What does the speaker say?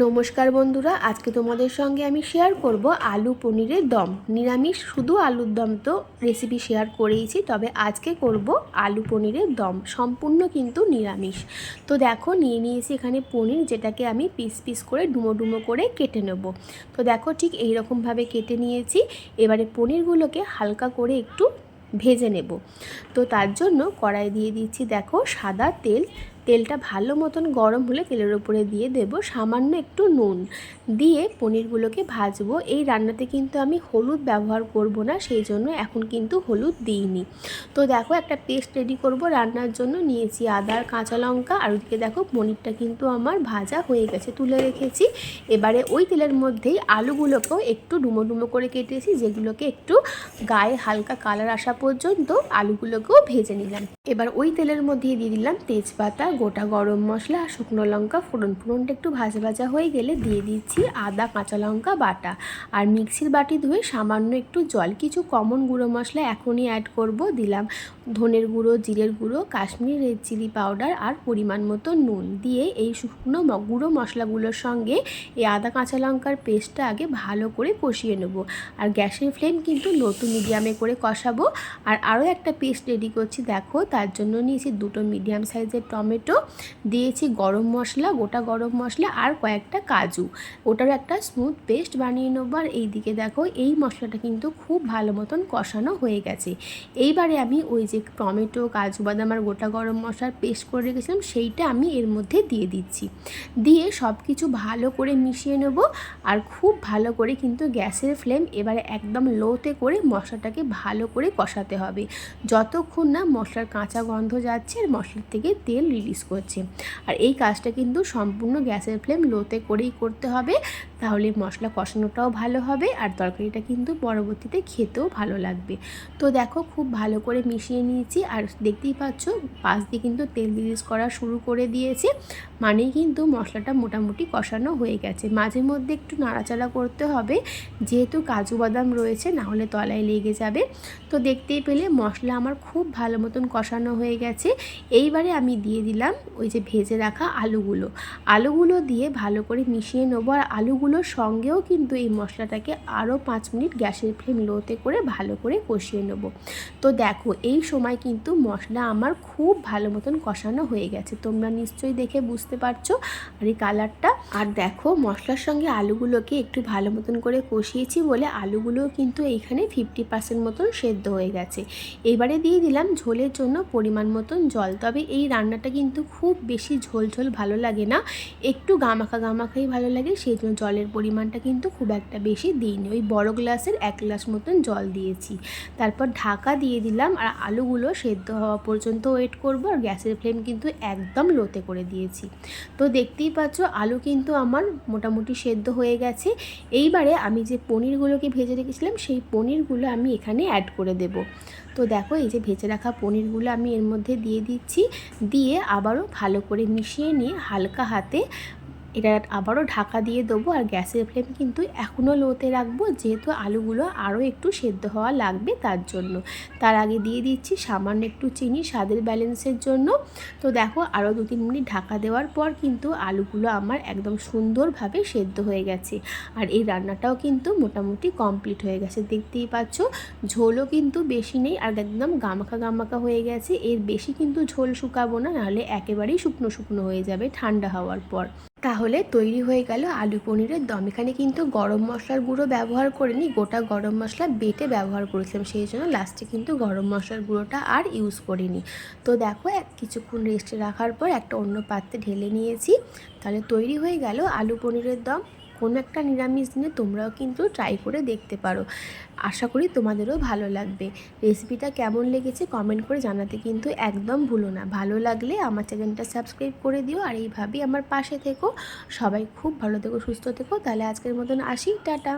নমস্কার বন্ধুরা, আজকে তোমাদের সঙ্গে আমি শেয়ার করব আলু পনিরের দম। নিরামিষ শুধু আলুর দম তো রেসিপি শেয়ার করেইছি, তবে আজকে করব আলু পনিরের দম, সম্পূর্ণ কিন্তু নিরামিষ। তো দেখো, নিয়ে নিয়েছি এখানে পনির, যেটাকে আমি পিস পিস করে ডুমো ডুমো করে কেটে নেব। তো দেখো, ঠিক এই রকমভাবে কেটে নিয়েছি, এবারে পনিরগুলোকে হালকা করে একটু ভেজে নেব। তো তার জন্য কড়াই দিয়ে দিচ্ছি, দেখো, সাদা তেল তেলটা ভালো মতন গরম হলে তেলের উপরে দিয়ে দেব সামান্য একটু নুন। দিয়ে পনিরগুলোকে ভাজবো। এই রান্নাতে কিন্তু আমি হলুদ ব্যবহার করব না, সেই জন্য এখন কিন্তু হলুদ দিইনি। তো দেখো একটা পেস্ট রেডি করব রান্নার জন্য। নিয়েছি আদার কাঁচা লঙ্কা আর ওদিকে দেখো পনিরটা কিন্তু আমার ভাজা হয়ে গেছে, তুলে রেখেছি। এবারে ওই তেলের মধ্যেই আলুগুলোকেও একটু ডুমো ডুমো করে কেটেছি, যেগুলোকে একটু গায়ে হালকা কালার আসা পর্যন্ত আলুগুলোকেও ভেজে নিলাম। এবার ওই তেলের মধ্যে দিয়ে দিলাম তেজপাতা গোটা গরম মশলা আর শুকনো লঙ্কা, ফোড়ন ফোড়নটা একটু ভাজা ভাজা হয়ে গেলে দিয়ে দিচ্ছি আদা, কাঁচা লঙ্কা বাটা। আর মিক্সির বাটি ধুয়ে সামান্য একটু জল, কিছু কমন গুঁড়ো মশলা এখনই অ্যাড করব। দিলাম ধনের গুঁড়ো, জিরের গুঁড়ো, কাশ্মীর রেড চিলি পাউডার আর পরিমাণ মতো নুন। দিয়ে এই শুকনো গুঁড়ো মশলাগুলোর সঙ্গে এই আদা, কাঁচা লঙ্কার পেস্টটা আগে ভালো করে কষিয়ে নেব। আর গ্যাসের ফ্লেম কিন্তু নতুন মিডিয়ামে করে কষাবো। আর আরও একটা পেস্ট রেডি করছি, দেখো। তার জন্য নিয়েছি দুটো মিডিয়াম সাইজের টমেটো দিয়েছি গরম মশলা, গোটা গরম মশলা আর কয়েকটা কাজু। ওটার একটা স্মুথ পেস্ট বানিয়ে নেব। আর এইদিকে দেখো, এই মশলাটা কিন্তু খুব ভালো মতন কষানো হয়ে গেছে। এইবারে আমি ওই যে টমেটো, কাজু বাদাম আর গোটা গরম মশলার পেস্ট করে রেখেছিলাম, সেইটা আমি এর মধ্যে দিয়ে দিচ্ছি। দিয়ে সব কিছু ভালো করে মিশিয়ে নেব। আর খুব ভালো করে কিন্তু গ্যাসের ফ্লেম এবারে একদম লোতে করে মশলাটাকে ভালো করে কষাতে হবে। যতক্ষণ না মশলার কাঁচা গন্ধ যাচ্ছে, আর মশলার থেকে তেল রিলিজ করছে। আর এই কাজটা কিন্তু সম্পূর্ণ গ্যাসের ফ্লেম লোতে করেই করতে হবে। তাহলে মশলা কষানোটাও ভালো হবে আর তরকারিটা কিন্তু পরবর্তীতে খেতেও ভালো লাগবে। তো দেখো খুব ভালো করে মিশিয়ে নিয়েছি আর দেখতেই পাচ্ছ পাশ দিয়ে কিন্তু তেল রিলিজ করা শুরু করে দিয়েছে। মানেই কিন্তু মশলাটা মোটামুটি কষানো হয়ে গেছে। মাঝে মধ্যে একটু নাড়াচাড়া করতে হবে। যেহেতু কাজু বাদাম রয়েছে, না হলে তলায় লেগে যাবে। তো দেখতেই পেলে মশলা আমার খুব ভালো মতন কষানো হয়ে গেছে। এইবারে আমি দিয়ে দিলাম ওই যে ভেজে রাখা আলুগুলো। আলুগুলো দিয়ে ভালো করে মিশিয়ে নেব আর আলুগুলোর সঙ্গেও কিন্তু এই মশলাটাকে আরও পাঁচ মিনিট গ্যাসের ফ্লেম লোতে করে ভালো করে কষিয়ে নেব। তো দেখো, এই সময় কিন্তু মশলা আমার খুব ভালো মতন কষানো হয়ে গেছে। তোমরা নিশ্চয়ই দেখে বুঝতে পারছ আর এই কালারটা। আর দেখো, মশলার সঙ্গে আলুগুলোকে একটু ভালো মতন করে কষিয়েছি বলে আলুগুলোও কিন্তু এইখানে ফিফটি পার্সেন্ট মতন সেদ্ধ হয়ে গেছে। এবারে দিয়ে দিলাম ঝোলের জন্য পরিমাণ মতন জল। তবে এই রান্নাটা কিন্তু খুব বেশি ঝোল ঝোল ভালো লাগে না। একটু গামাখা গামাখাই ভালো লাগে, সেই জন্য জলের পরিমাণটা কিন্তু খুব একটা বেশি দিইনি। ওই বড় গ্লাসের এক গ্লাস মতন জল দিয়েছি। তারপর ঢাকা দিয়ে দিলাম আর আলুগুলো সেদ্ধ হওয়া পর্যন্ত ওয়েট করব আর গ্যাসের ফ্লেম কিন্তু একদম লোতে করে দিয়েছি। তো দেখতেই পাচ্ছ, আলু কিন্তু আমার মোটামুটি সেদ্ধ হয়ে গেছে। এইবারে আমি যে পনিরগুলোকে ভেজে রেখেছিলাম, সেই পনিরগুলো আমি এখানে অ্যাড করে দেব। তো দেখো এই যে ভেজে রাখা পনিরগুলো আমি এর মধ্যে দিয়ে দিচ্ছি। দিয়ে আবারও ভালো করে মিশিয়ে নিয়ে হালকা হাতে এটা আবারও ঢাকা দিয়ে দেবো আর গ্যাসের ফ্লেম কিন্তু এখনও লোতে রাখব, যেহেতু আলুগুলো আরও একটু সেদ্ধ হওয়া লাগবে তার জন্য। তার আগে দিয়ে দিচ্ছি সামান্য একটু চিনি স্বাদের ব্যালেন্সের জন্য। তো দেখো আরও দু তিন মিনিট ঢাকা দেওয়ার পর কিন্তু আলুগুলো আমার একদম সুন্দরভাবে সেদ্ধ হয়ে গেছে। আর এই রান্নাটাও কিন্তু মোটামুটি কমপ্লিট হয়ে গেছে, দেখতেই পাচ্ছ। ঝোলও কিন্তু বেশি নেই আর একদম গামাখা গামাখা হয়ে গেছে। এর বেশি কিন্তু ঝোল শুকাবো না, নাহলে একেবারেই শুকনো শুকনো হয়ে যাবে ঠান্ডা হওয়ার পর। তাহলে তৈরি হয়ে গেল আলু পনিরের দম। এখানে কিন্তু গরম মশলার গুঁড়ো ব্যবহার করিনি, গোটা গরম মশলা বেটে ব্যবহার করেছিলাম। সেই জন্য লাস্টে কিন্তু গরম মশলার গুঁড়োটা আর ইউজ করিনি। তো দেখো কিছুক্ষণ রেস্টে রাখার পর একটা অন্য পাত্রে ঢেলে নিয়েছি। তাহলে তৈরি হয়ে গেল আলু পনিরের দম। কোনো একটা নিরামিষ দিনে তোমরাও কিন্তু ট্রাই করে দেখতে পারো। আশা করি তোমাদেরও ভালো লাগবে। রেসিপিটা কেমন লেগেছে কমেন্ট করে জানাতে কিন্তু একদম ভুলো না। ভালো লাগলে আমার চ্যানেলটা সাবস্ক্রাইব করে দিও আর এইভাবেই আমার পাশে থেকো। সবাই খুব ভালো থেকো, সুস্থ থেকো। তাহলে আজকের মতন আসি। টাটা!